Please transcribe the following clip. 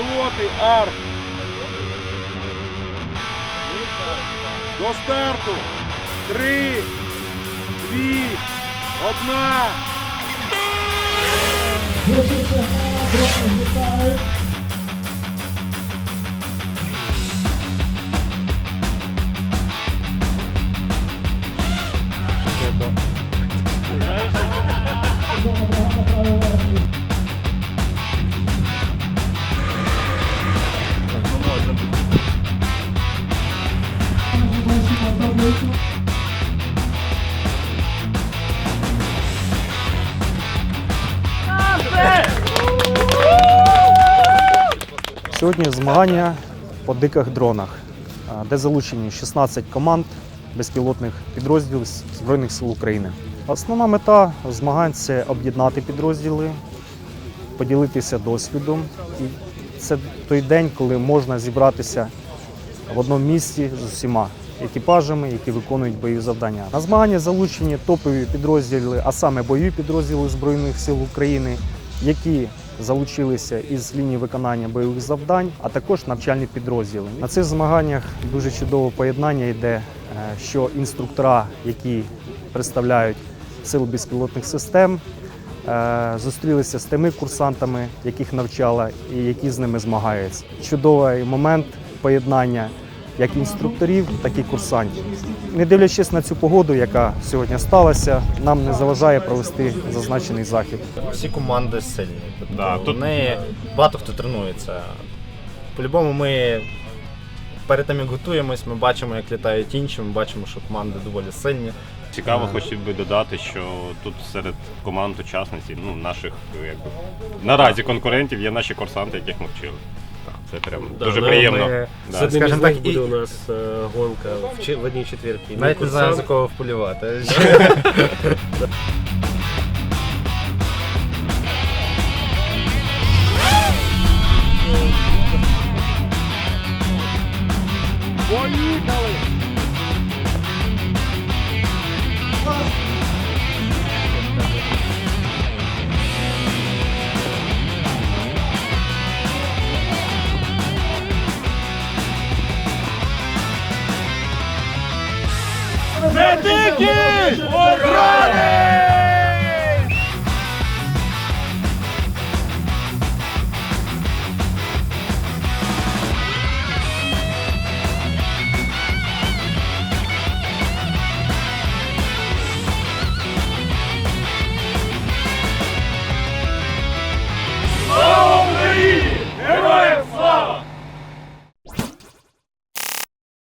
Пілоти арт. До старту. Три, дві, одна. Сьогодні змагання по диких дронах, де залучені 16 команд безпілотних підрозділів Збройних сил України. Основна мета змагань це об'єднати підрозділи, поділитися досвідом. І це той день, коли можна зібратися в одному місці з усіма екіпажами, які виконують бойові завдання. На змагання залучені топові підрозділи, а саме бойові підрозділи Збройних сил України, які залучилися із лінії виконання бойових завдань, а також навчальні підрозділи. На цих змаганнях дуже чудове поєднання йде, е, що інструктора, які представляють сили безпілотних систем, е, зустрілися з тими курсантами, яких навчала і які з ними змагаються. Чудовий момент поєднання як інструкторів, так і курсантів. Не дивлячись на цю погоду, яка сьогодні сталася, нам не заважає провести зазначений захід. Всі команди сильні. Тобто Да, тут- вони багато хто тренується. По-любому ми перед тим, як готуємось, ми бачимо, як літають інші, ми бачимо, що команди доволі сильні. Цікаво, хотів би додати, що тут серед команд учасниць, ну наших якби наразі конкурентів є наші курсанти, яких ми вчили. Це прям Да, дуже ну, приємно. ми Да. З одним із Скажімо них так, буде і- у нас е, гонка в, чи- в одній четвірці. Навіть не знаю, Курсант. за кого вполювати. Поїхали! Це дикі! Урали!